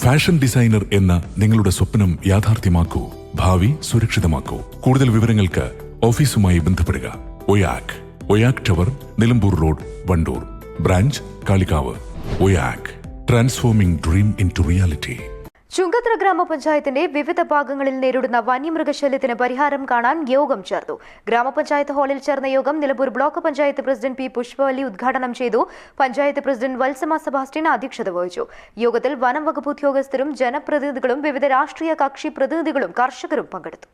Fashion designer എന്ന നിങ്ങളുടെ സ്വപ്നം യാഥാർത്ഥ്യമാക്കൂ ഭാവി സുരക്ഷിതമാക്കൂ. കൂടുതൽ വിവരങ്ങൾക്ക് ഓഫീസുമായി ബന്ധപ്പെടുക. Oyak Oyak tower Nilambur road Vandoor. Branch Kalikavu. Oyak transforming dream in reality Chungathara ഗ്രാമപഞ്ചായത്തിന്റെ വിവിധ ഭാഗങ്ങളിൽ നേരിടുന്ന വന്യമൃഗശല്യത്തിന് പരിഹാരം കാണാൻ യോഗം ചേർന്നു ഗ്രാമപഞ്ചായത്ത് ഹാളിൽ ചേർന്ന യോഗം Nilambur block panchayat president P Pushpavalli ഉദ്ഘാടനം ചെയ്തു. പഞ്ചായത്ത് പ്രസിഡന്റ് വത്സമ സെബാസ്റ്റ്യൻ അധ്യക്ഷത വഹിച്ചു. യോഗത്തിൽ വനം വകുപ്പ് ഉദ്യോഗസ്ഥരും ജനപ്രതിനിധികളും വിവിധ രാഷ്ട്രീയ കക്ഷി പ്രതിനിധികളും കർഷകരും പങ്കെടുത്തു.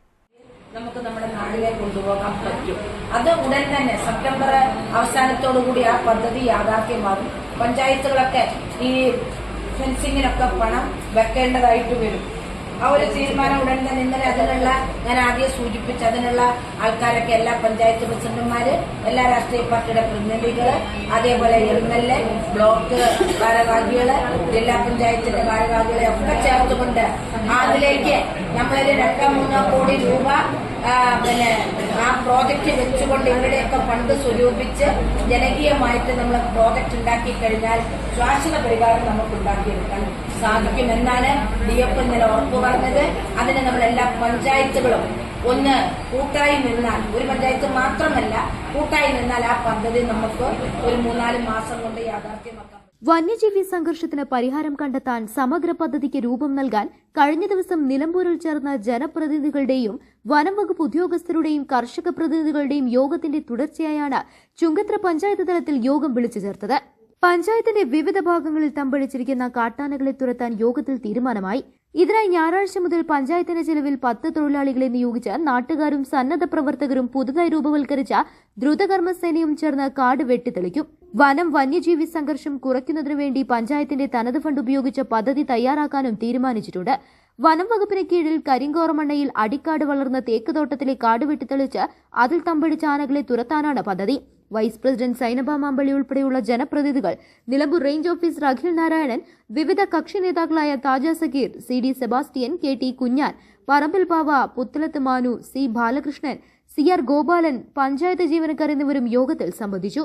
നമുക്ക് നമ്മുടെ നാടിനെ കൊണ്ടുപോകാൻ പറ്റും. അത് ഉടൻ തന്നെ സെപ്റ്റംബർ അവസാനത്തോടു കൂടി ആ പദ്ധതി യാഥാർത്ഥ്യമാകും. പഞ്ചായത്തുകളൊക്കെ ഈ ഫെൻസിങ്ങിനൊക്കെ പണം വെക്കേണ്ടതായിട്ട് വരും. ആ ഒരു തീരുമാനം ഉടൻ തന്നെ ഇന്നലെ അതിനുള്ള ഞാൻ ആദ്യം സൂചിപ്പിച്ച അതിനുള്ള ആൾക്കാരൊക്കെ എല്ലാ പഞ്ചായത്ത് പ്രസിഡന്റുമാര് എല്ലാ രാഷ്ട്രീയ പാർട്ടിയുടെ പ്രതിനിധികൾ അതേപോലെ എം എൽ എ ബ്ലോക്ക് ഭാരവാഹികൾ ജില്ലാ പഞ്ചായത്തിന്റെ ഭാരവാഹികളെ ഒക്കെ ചേർത്തുകൊണ്ട് അതിലേക്ക് നമ്മളൊരു രണ്ടോ മൂന്നോ കോടി രൂപ പിന്നെ ആ പ്രോജക്റ്റ് വെച്ചുകൊണ്ട് ഇവിടെയൊക്കെ ഫണ്ട് സ്വരൂപിച്ച് ജനകീയമായിട്ട് നമ്മൾ പ്രോജക്റ്റ് ഉണ്ടാക്കി കഴിഞ്ഞാൽ ശാശ്വത പരിഹാരം നമുക്ക് ഉണ്ടാക്കിയെടുക്കാൻ സാധിക്കും എന്നാണ് ഡി എഫ് ഇന്നലെ ഉറപ്പു പറഞ്ഞത്. അതിന് നമ്മൾ എല്ലാ പഞ്ചായത്തുകളും ഒന്ന് കൂട്ടായി നിന്നാൽ ഒരു പഞ്ചായത്ത് മാത്രമല്ല കൂട്ടായി നിന്നാൽ ആ പദ്ധതി നമുക്ക് ഒരു മൂന്നാൽ മാസം കൊണ്ട് യാഥാർത്ഥ്യമാക്കാം. വന്യജീവി സംഘർഷത്തിന് പരിഹാരം കണ്ടെത്താൻ സമഗ്ര പദ്ധതിക്ക് രൂപം നൽകാൻ കഴിഞ്ഞ ദിവസം നിലമ്പൂരിൽ ചേർന്ന ജനപ്രതിനിധികളുടെയും വനം വകുപ്പ് ഉദ്യോഗസ്ഥരുടെയും കർഷക പ്രതിനിധികളുടെയും യോഗത്തിന്റെ തുടർച്ചയായാണ് ചുങ്കത്ര പഞ്ചായത്ത് തലത്തിൽ യോഗം വിളിച്ചു ചേർത്തത്. പഞ്ചായത്തിന്റെ വിവിധ ഭാഗങ്ങളിൽ തമ്പടിച്ചിരിക്കുന്ന കാട്ടാനകളെ തുരത്താൻ യോഗത്തിൽ തീരുമാനമായി. ഇതിനായി ഞായറാഴ്ച മുതൽ പഞ്ചായത്തിന്റെ ചെലവിൽ പത്ത് തൊഴിലാളികളെ നിയോഗിച്ച് നാട്ടുകാരും സന്നദ്ധ പ്രവർത്തകരും പുതുതായി രൂപവൽക്കരിച്ച ദ്രുതകർമ്മസേനയും ചേർന്ന് കാട് വെട്ടിത്തെളിക്കും. വനം വന്യജീവി സംഘർഷം കുറയ്ക്കുന്നതിനു വേണ്ടി പഞ്ചായത്തിന്റെ തനത് ഫണ്ട് ഉപയോഗിച്ച പദ്ധതി തയ്യാറാക്കാനും തീരുമാനിച്ചിട്ടുണ്ട്. വനം വകുപ്പിന് കീഴിൽ കരിങ്കോറമണ്ണയിൽ അടിക്കാട് വളർന്ന തേക്ക് തോട്ടത്തിലെ കാട് വെട്ടിത്തെളിച്ച് അതിൽ തമ്പടിച്ച ആനകളെ തുരത്താനാണ് പദ്ധതി. വൈസ് പ്രസിഡന്റ് സൈനബ മാമ്പള്ളി ഉൾപ്പെടെയുള്ള ജനപ്രതിനിധികൾ നിലമ്പൂർ റേഞ്ച് ഓഫീസർ അഖിൽ നാരായണൻ വിവിധ കക്ഷി നേതാക്കളായ Thaja Zakir C D Sebastian K T Kunjan Parambil Pava Puthalath Manu C Balakrishnan C R Gopalan panchayat ജീവനക്കാർ എന്നിവരും യോഗത്തിൽ സംബന്ധിച്ചു.